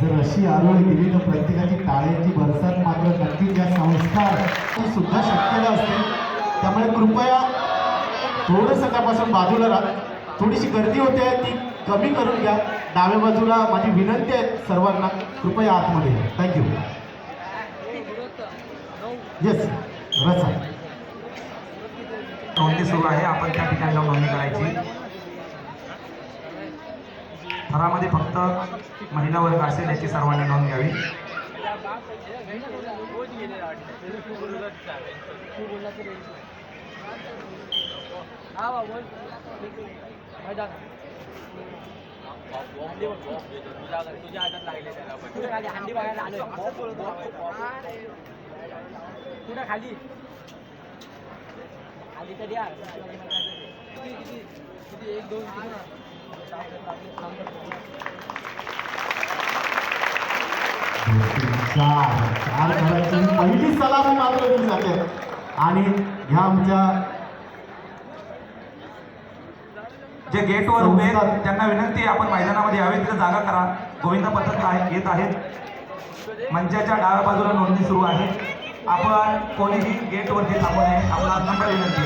जर अशी आरोळी दिली तर प्रत्येकाची टाळ्याची भरसात मात्र नक्कीच या संस्कार सुद्धा शक्यता असते. त्यामुळे कृपया थोडंसं त्यापासून बाजूला राहा. थोडीशी गर्दी होते ती कमी करून घ्या. डाव्या बाजूला माझी विनंती आहे सर्वांना. कृपया आतमध्ये थँक्यू येस रचा नोंदणी सुरू आहे. आपण त्या ठिकाणी जाऊन नोंदणी करायची. थरामध्ये फक्त महिला वर्ग असेल याची सर्वांनी नोंद घ्यावी. तुझ्या हंडी बघायला आलोय. कुठं खाली. खाली तरी या किती किती किती एक दोन तीन चार चार करायची पहिली सलामी मात्र दिली जाते. आणि ह्या आमच्या जे गेटवर उभे त्यांना विनंती आहे आपण मैदानामध्ये यावे तिथे जागा करा. गोविंद पथक आहे येत आहेत. मंचाच्या डाव्या बाजूला नोंदणी सुरू आहे. आपण कोणीही गेटवरती थांबू नये. आपला नंबर विनंती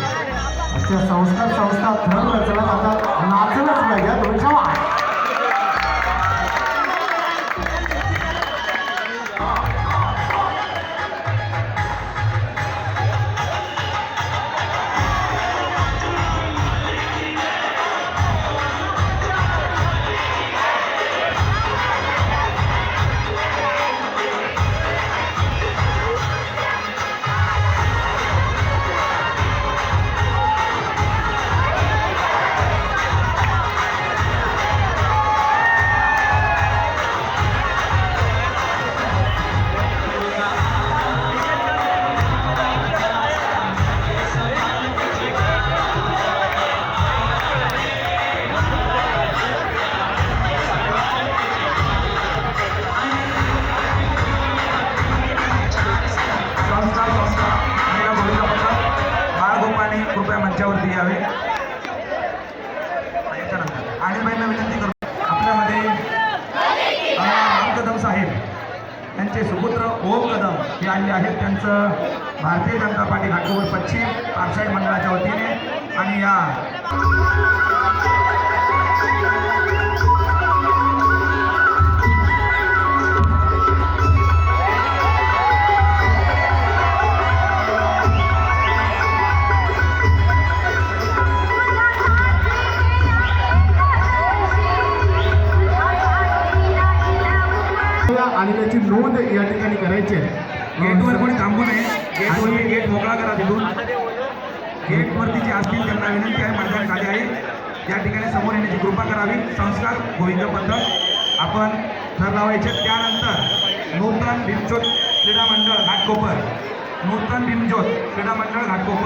अशा संस्कार संस्था थर चला आता नाचलंच पाहिजे. दोन यांचे सुपुत्र ओम कदम हे आले आहेत. त्यांचं भारतीय जनता पार्टी घाटकोपर पश्चिम पारसाईड मंडळाच्या वतीने. आणि या आणि त्याची नोंद या ठिकाणी करायची आहे. गेटवर कोणी थांबू नये. गेटवर गेट मोकळा करा तिथून. गेटवरती जे असतील त्यांना विनंती आहे मैदान खाली आहे. या ठिकाणी समोर येण्याची कृपा करावी. संस्कार गोविंद पद्धत आपण घर लावायचे. त्यानंतर नूतन भीमज्योत क्रीडा मंडळ घाटकोपर. नूतन भीमज्योत क्रीडा मंडळ घाटकोपर.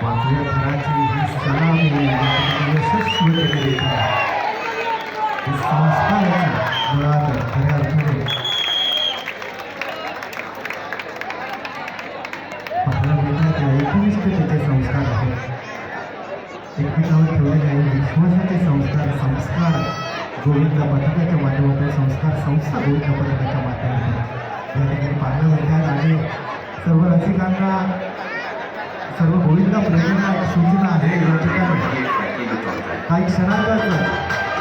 पाचव्या थराची ही सलामी या ठिकाणी आहे. संस्काराची मुळात खऱ्या अर्थाने ते संस्कार आहेत एकमेकावर ठेवलेले आहे विश्वासाचे संस्कार संस्कार गोविंद पथकाच्या माध्यमातून संस्कार संस्था गोविंद पथकाच्या माध्यमातून या ठिकाणी पाहिलं मिळतात आणि सर्व रसिकांना सर्व गोविंदा प्रेरणा सूचना आहे या ठिकाणी काही क्षणांतच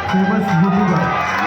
फेमस युट्यूबर